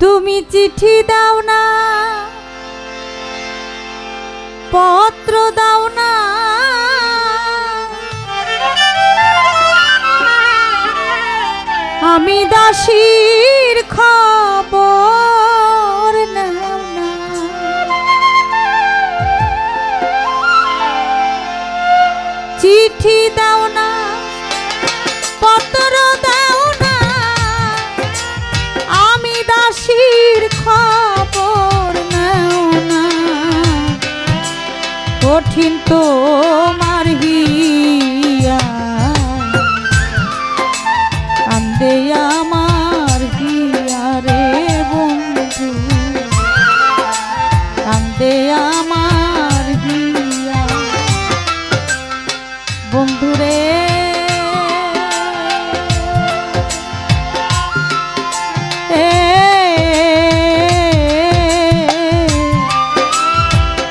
তুমি চিঠি দাও না পত্র দাও না। আমি দাসী তোমার গিয়া। আন্দে আমার গিয়া রে বন্ধু। আন্দে আমার গিয়া। বন্ধু রে।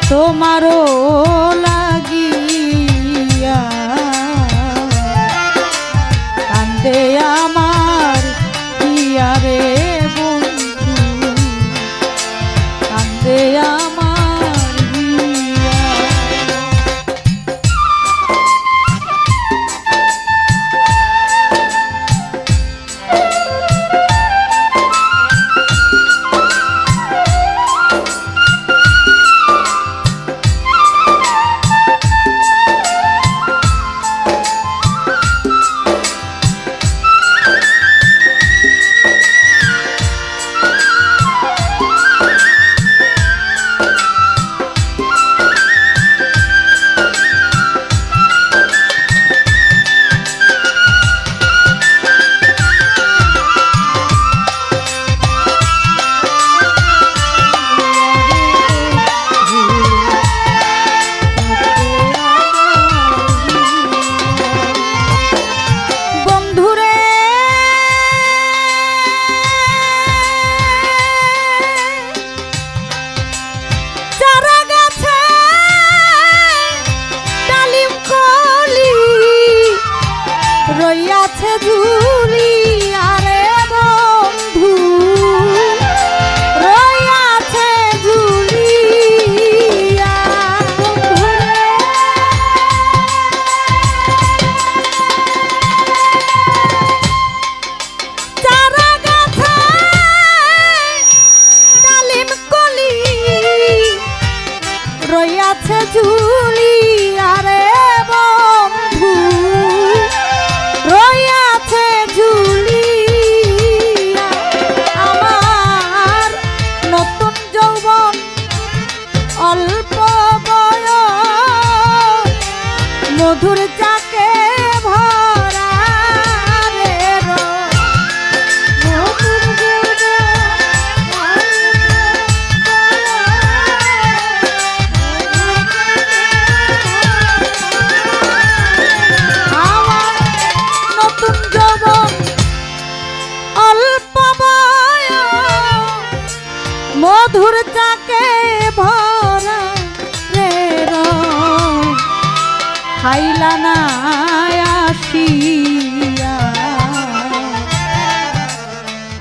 তোমারও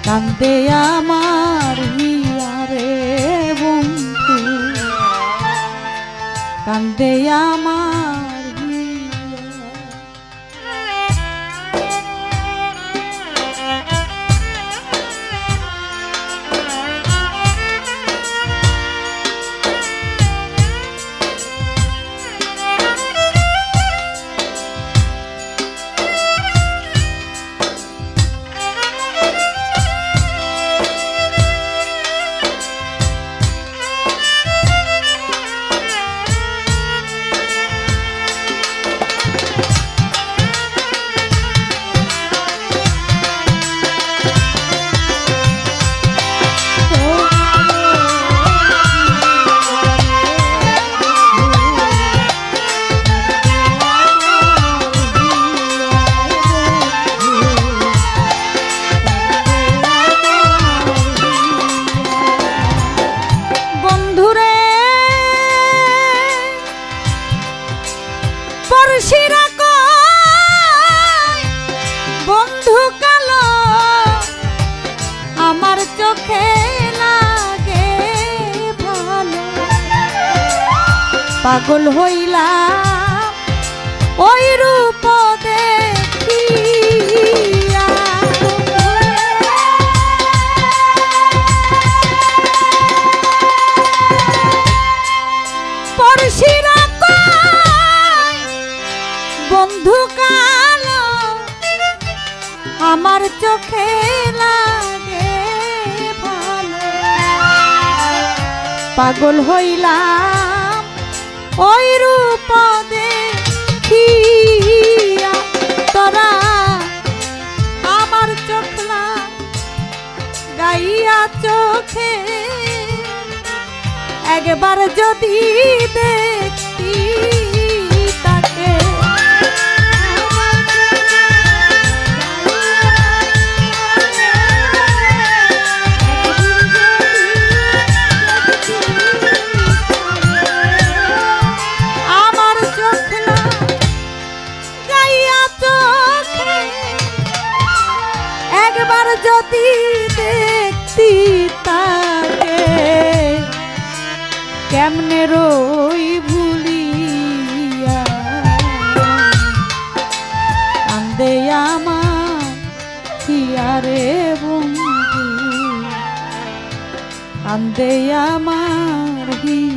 কান্দে আমার হিয়ারে বন্ধু। কান্দে আমার পাগল হইলাম। ওই রূপ আমার চোখে লাগে ভালো। পাগল হইলাম। ওই রূপ দেখিয়া তোরা আমার চোখলা গাইয়া চোখে। একবার যদি দেখি হিয়ারে বন্ধু আন্দে আমার হিয়া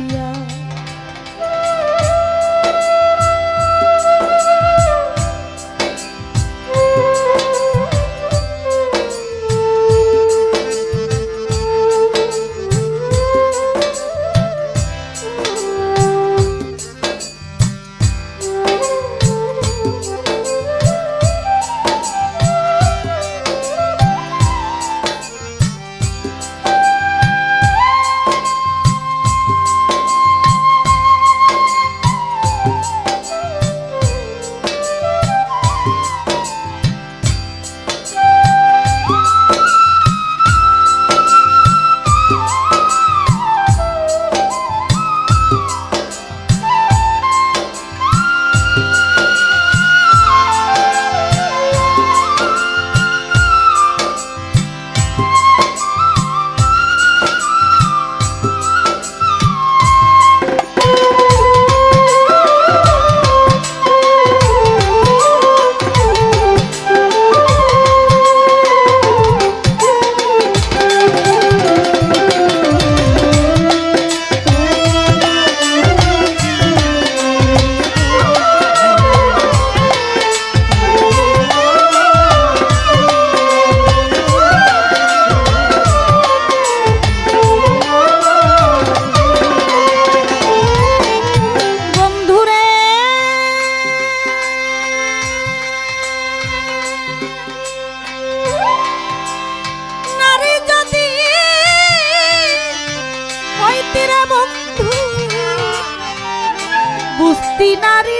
নারী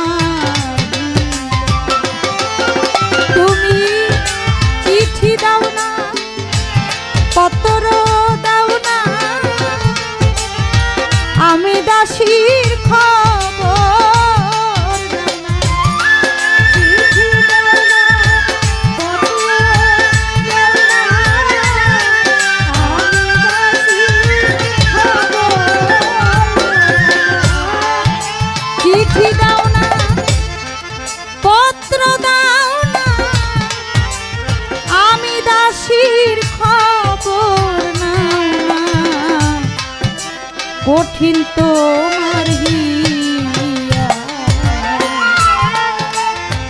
কঠিন তো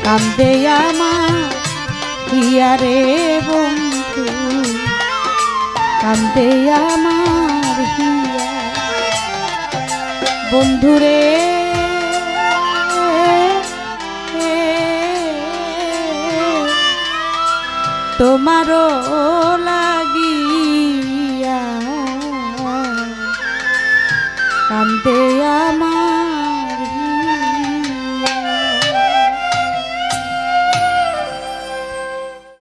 কান্দে আমার রে বন্ধু। কান্দে আমার বন্ধুরে বন্ধু রে তোমারও লাগে